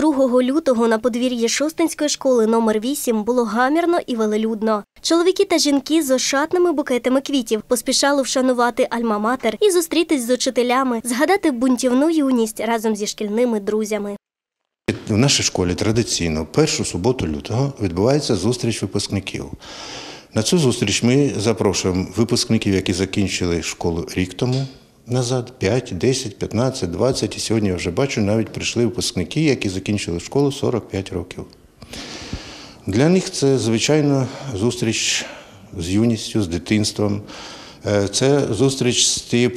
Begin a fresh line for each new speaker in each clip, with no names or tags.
2 лютого на подвір'ї Шостинської школи номер 8 було гамірно і велелюдно. Чоловіки та жінки з ошатними букетами квітів поспішали вшанувати альма-матер і зустрітись з учителями, згадати бунтівну юність разом зі шкільними друзями.
В нашій школі традиційно першу суботу лютого відбувається зустріч випускників. На цю зустріч ми запрошуємо випускників, які закінчили школу рік тому назад, 5, 10, 15, 20. І сьогодні я вже бачу, навіть прийшли випускники, які закінчили школу 45 років. Для них це, звичайно, зустріч з юністю, з дитинством. Е, Це зустріч з тією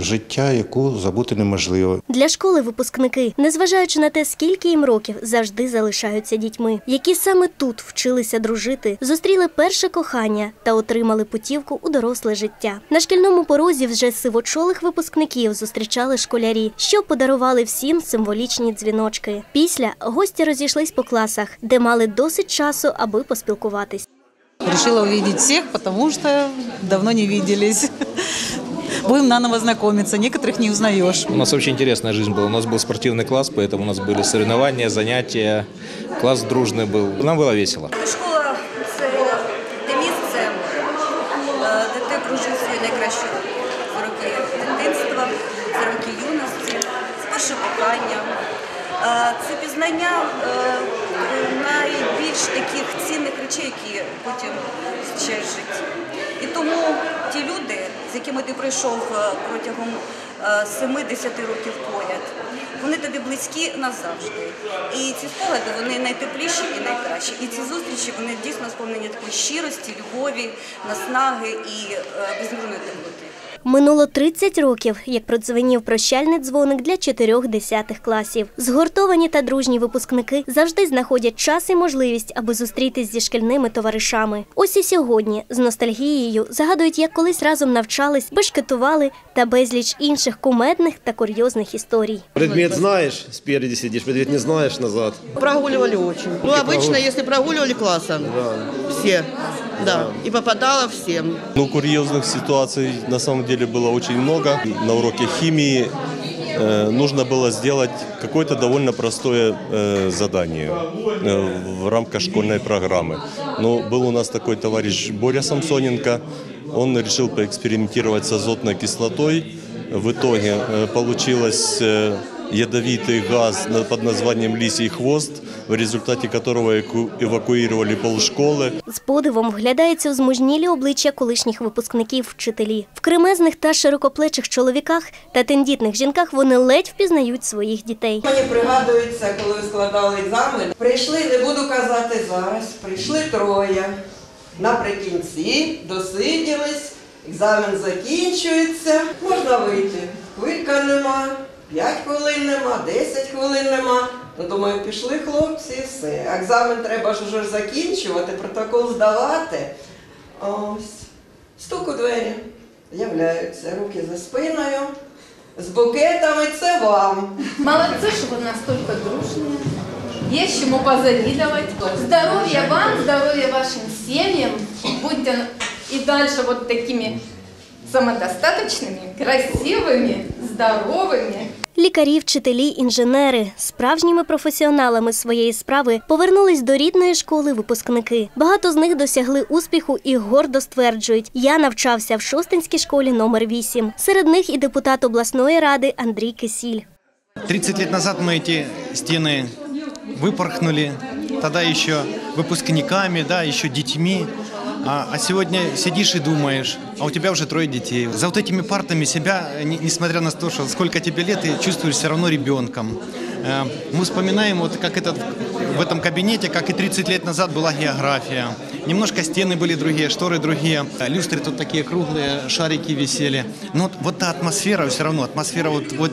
життя, яку забути неможливо.
Для школи випускники, незважаючи на те, скільки їм років, завжди залишаються дітьми, які саме тут вчилися дружити, зустріли перше кохання та отримали путівку у доросле життя. На шкільному порозі вже сивочолих випускників зустрічали школярі, що подарували всім символічні дзвіночки. Після гості розійшлись по класах, де мали досить часу, аби поспілкуватись.
Решила увидеть всех, потому что давно не виделись. Будем наново знакомиться, некоторых не узнаешь.
У нас очень интересная жизнь была. У нас был спортивный класс, поэтому у нас были соревнования, занятия. Класс дружный был. Нам было весело.
Школа це те місце, е, де ти прожив свої найкращі роки дитинства, це роки юності, це перше кохання. Е, Це пізнання е, найбільш таких цінних речей, які потім в житті. І тому ті люди, з якими ти пройшов е, протягом е, 7-10 років поряд, вони тобі близькі назавжди. І ці спогади вони найтепліші і найкращі. І ці зустрічі вони дійсно сповнені такої щирості, любові, наснаги і е, безмірної теплоти.
Минуло 30 років, як продзвенів прощальний дзвоник для чотирьох десятих класів. Згуртовані та дружні випускники завжди знаходять час і можливість, аби зустрітись зі шкільними товаришами. Ось і сьогодні з ностальгією згадують, як колись разом навчались, бешкетували та безліч інших кумедних та курйозних історій.
Предмет знаешь, спереди сидишь, предмет не знаешь, назад.
Прогуливали очень. Ну, обычно, если прогуливали классом, все, да, и попадало всем.
Ну, курьезных ситуаций на самом деле было очень много. На уроке химии э, нужно было сделать какое-то довольно простое э, задание э, в рамках школьной программы. Но был у нас такой товарищ Боря Самсоненко. Он решил поэкспериментировать с азотной кислотой. В итоге э, получилось э, ядовитый газ под названием «Лисий хвост», в результате которого эку- эвакуировали полшколы.
З подивом вглядається у змужнілі обличчя колишніх випускників вчителі. В кремезних та широкоплечих чоловіках та тендітних жінках вони ледь впізнають своїх дітей.
Мені пригадується, коли ви складали екзамен. Прийшли, не буду казати зараз, прийшли троє. Наприкінці досиділись, екзамен закінчується, можна вийти. Квитка нема, 5 хвилин нема, 10 хвилин нема. Ну, думаю, пішли хлопці і все. А Екзамен треба ж уже закінчувати, протокол здавати. Ось. Стук у двері. З'являються руки за спиною. З букетами це вам.
Молодцы, что вы настолько дружные. Есть чему позавидовать. Здоровья вам, здоровья вашим семьям. Будьте и дальше вот такими самодостаточными, красивыми, здоровыми.
Лікарі, вчителі, інженери, справжніми професіоналами своєї справи повернулись до рідної школи випускники. Багато з них досягли успіху і гордо стверджують: я навчався в Шостинській школі номер 8 Серед них і депутат обласної ради Андрій Кисіль.
30 лет назад мы эти стены выпорхнули, тогда еще выпускниками, да, еще детьми. А, а сегодня сидишь и думаешь, а у тебя уже трое детей. За вот этими партами себя, не- несмотря на то, что сколько тебе лет, ты чувствуешь все равно ребенком. Э, Мы вспоминаем, вот как этот, в этом кабинете, как и 30 лет назад была география. Немножко стены были другие, шторы другие, а люстры тут такие круглые, шарики висели. Но вот, вот та атмосфера все равно, атмосфера вот, вот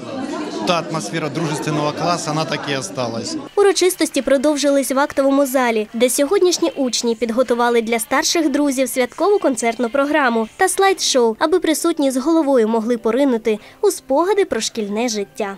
та атмосфера дружественного класу, вона так і осталась.
Урочистості продовжились в актовому залі, де сьогоднішні учні підготували для старших друзів святкову концертну програму та слайд-шоу, аби присутні з головою могли поринути у спогади про шкільне життя.